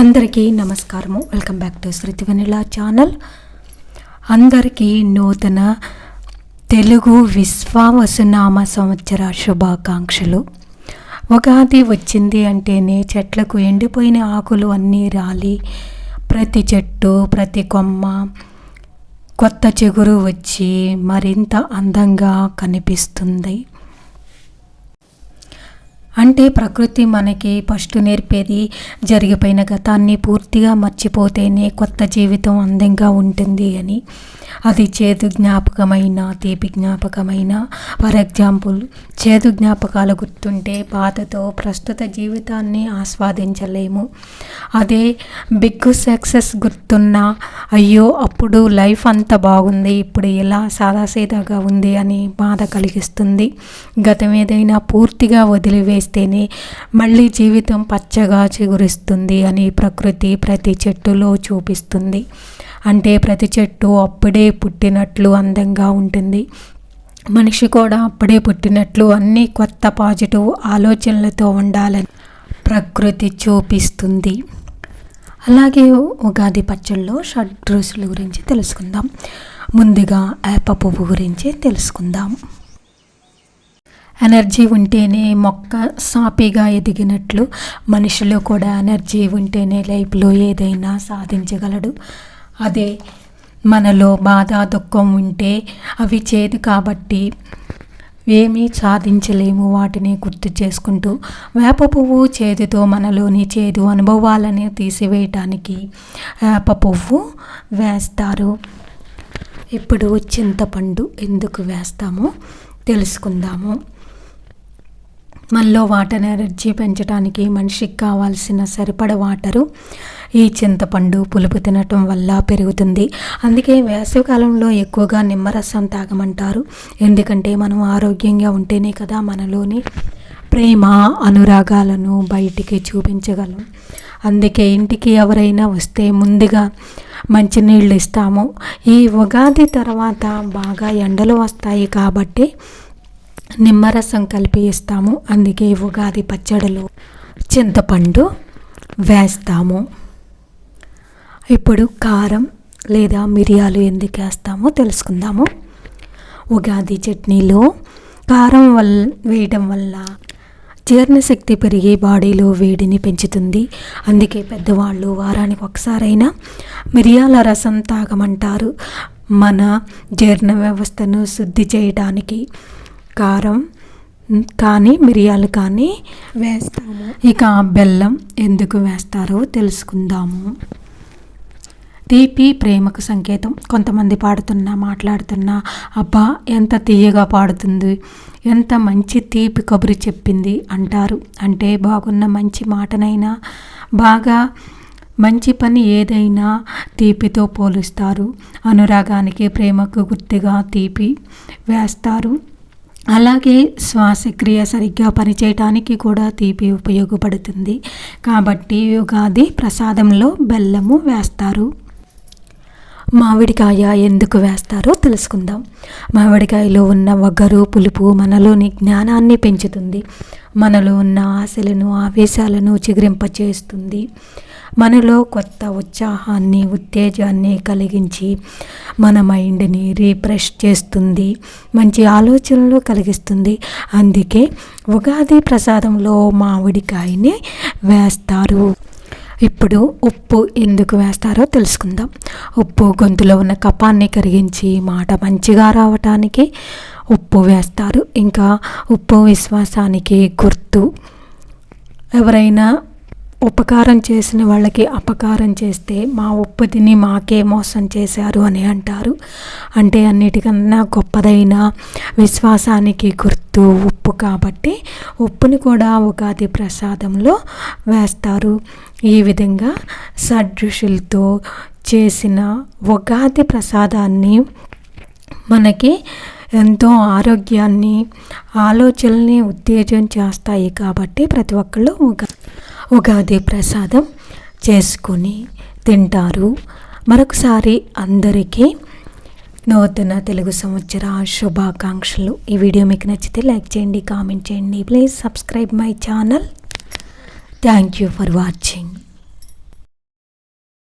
అందరికీ నమస్కారము. Welcome back to Shruti vanilla channel అందరికీ నూతన తెలుగు విశ్వావసునామ సంవత్సర శుభాకాంక్షలు. ఉగాది వచ్చింది అంటేనే చెట్లకు ఎండిపోయిన ఆకులు అన్నీ రాలి. ప్రతి చెట్టు ప్రతి కొమ్మ కొత్త చిగురు వచ్చి మరింత అందంగా కనిపిస్తుంది. అంటే ప్రకృతి మనకి ఫస్ట్ నేర్పేది జరిగిపోయిన గతాన్ని పూర్తిగా మర్చిపోతేనే కొత్త జీవితం అందంగా ఉంటుంది అని. అది చేదు జ్ఞాపకమైన తీపి జ్ఞాపకమైన. ఫర్ ఎగ్జాంపుల్ చేదు జ్ఞాపకాలు గుర్తుంటే బాధతో ప్రస్తుత జీవితాన్ని ఆస్వాదించలేము. అదే బిగ్ సక్సెస్ గుర్తున్నా అయ్యో అప్పుడు లైఫ్ అంత బాగుంది ఇప్పుడు ఇలా సాదాసీదాగా ఉంది అని బాధ కలిగిస్తుంది. గతం ఏదైనా పూర్తిగా వదిలివేసి చేస్తేనే మళ్ళీ జీవితం పచ్చగా చిగురిస్తుంది అని ప్రకృతి ప్రతి చెట్టులో చూపిస్తుంది. అంటే ప్రతి చెట్టు అప్పుడే పుట్టినట్లు అందంగా ఉంటుంది. మనిషి కూడా అప్పుడే పుట్టినట్లు అన్ని కొత్త పాజిటివ్ ఆలోచనలతో ఉండాలని ప్రకృతి చూపిస్తుంది. అలాగే ఉగాది పచ్చళ్ళలో షడ్ రుచుల గురించి తెలుసుకుందాం. ముందుగా ఏప పువ్వు గురించి తెలుసుకుందాం. ఎనర్జీ ఉంటేనే మొక్క సాపీగా ఎదిగినట్లు మనిషిలో కూడా ఎనర్జీ ఉంటేనే లైఫ్లో ఏదైనా సాధించగలడు. అదే మనలో బాధ దుఃఖం ఉంటే అవి చేదు కాబట్టి ఏమీ సాధించలేము వాటిని గుర్తు చేసుకుంటూ వేప పువ్వు చేదుతో మనలోని చేదు అనుభవాలని తీసివేయటానికి వేప పువ్వు వేస్తారు. ఇప్పుడు చింతపండు ఎందుకు వేస్తామో తెలుసుకుందాము. మనలో వాటర్ ఎనర్జీ పెంచడానికి మనిషికి కావాల్సిన సరిపడ వాటరు ఈ చింతపండు పులుపు తినటం వల్ల పెరుగుతుంది. అందుకే వేసవికాలంలో ఎక్కువగా నిమ్మరసం తాగమంటారు. ఎందుకంటే మనం ఆరోగ్యంగా ఉంటేనే కదా మనలోని ప్రేమ అనురాగాలను బయటికి చూపించగలం. అందుకే ఇంటికి ఎవరైనా వస్తే ముందుగా మంచినీళ్ళు ఇస్తాము. ఈ ఉగాది తర్వాత బాగా ఎండలు వస్తాయి కాబట్టి నిమ్మరసం కలిపి ఇస్తాము. అందుకే ఉగాది పచ్చడిలో చింతపండు వేస్తాము. ఇప్పుడు కారం లేదా మిరియాలు ఎందుకు వేస్తామో తెలుసుకుందాము. ఉగాది చట్నీలో కారం వల్ల వేయడం వల్ల జీర్ణశక్తి పెరిగి బాడీలో వేడిని పెంచుతుంది. అందుకే పెద్దవాళ్ళు వారానికి ఒకసారైనా మిరియాల రసం తాగమంటారు. మన జీర్ణ వ్యవస్థను శుద్ధి చేయడానికి కారం కానీ మిరియాలు కానీ వేస్తాము. ఇక బెల్లం ఎందుకు వేస్తారో తెలుసుకుందాము. తీపి ప్రేమకు సంకేతం. కొంతమంది పాడుతున్నా మాట్లాడుతున్నా అబ్బా ఎంత తీయగా పాడుతుంది ఎంత మంచి తీపి కబురు చెప్పింది అంటారు. అంటే బాగున్న మంచి మాటనైనా బాగా మంచి పని ఏదైనా తీపితో పోలుస్తారు. అనురాగానికి ప్రేమకు గుర్తుగా తీపి వేస్తారు. అలాగే శ్వాసక్రియ సరిగ్గా పనిచేయటానికి కూడా తీపి ఉపయోగపడుతుంది. కాబట్టి ఉగాది ప్రసాదంలో బెల్లము వేస్తారు. మామిడికాయ ఎందుకు వేస్తారో తెలుసుకుందాం. మామిడికాయలో ఉన్న వగరు పులుపు మనలోని జ్ఞానాన్ని పెంచుతుంది. మనలో ఉన్న ఆశలను ఆవేశాలను చిగురింపచేస్తుంది. మనలో కొత్త ఉత్సాహాన్ని ఉత్తేజాన్ని కలిగించి మన మైండ్ని రీఫ్రెష్ చేస్తుంది మంచి ఆలోచనలు కలిగిస్తుంది. అందుకే ఉగాది ప్రసాదంలో మామిడికాయని వేస్తారు. ఇప్పుడు ఉప్పు ఎందుకు వేస్తారో తెలుసుకుందాం. ఉప్పు గొంతులో ఉన్న కపాన్ని కరిగించి మాట మంచిగా రావటానికి ఉప్పు వేస్తారు. ఇంకా ఉప్పు విశ్వాసానికి గుర్తు. ఎవరైనా ఉపకారం చేసిన వాళ్ళకి అపకారం చేస్తే మా ఉప్పు తిని మాకే మోసం చేశారు అని అంటారు. అంటే అన్నిటికన్నా గొప్పదైన విశ్వాసానికి గుర్తు ఉప్పు కాబట్టి ఉప్పుని కూడా ఉగాది ప్రసాదంలో వేస్తారు. ఈ విధంగా సదృశులతో చేసిన ఉగాది ప్రసాదాన్ని మనకి ఎంతో ఆరోగ్యాన్ని ఆలోచనల్ని ఉత్తేజం చేస్తాయి కాబట్టి ప్రతి ఒక్కళ్ళు ఉగా ఉగాది ప్రసాదం చేసుకొని తింటారు. మరొకసారి అందరికీ నూతన తెలుగు సంవత్సర శుభాకాంక్షలు. ఈ వీడియో మీకు నచ్చితే లైక్ చేయండి కామెంట్ చేయండి. Please subscribe my channel. Thank you for watching.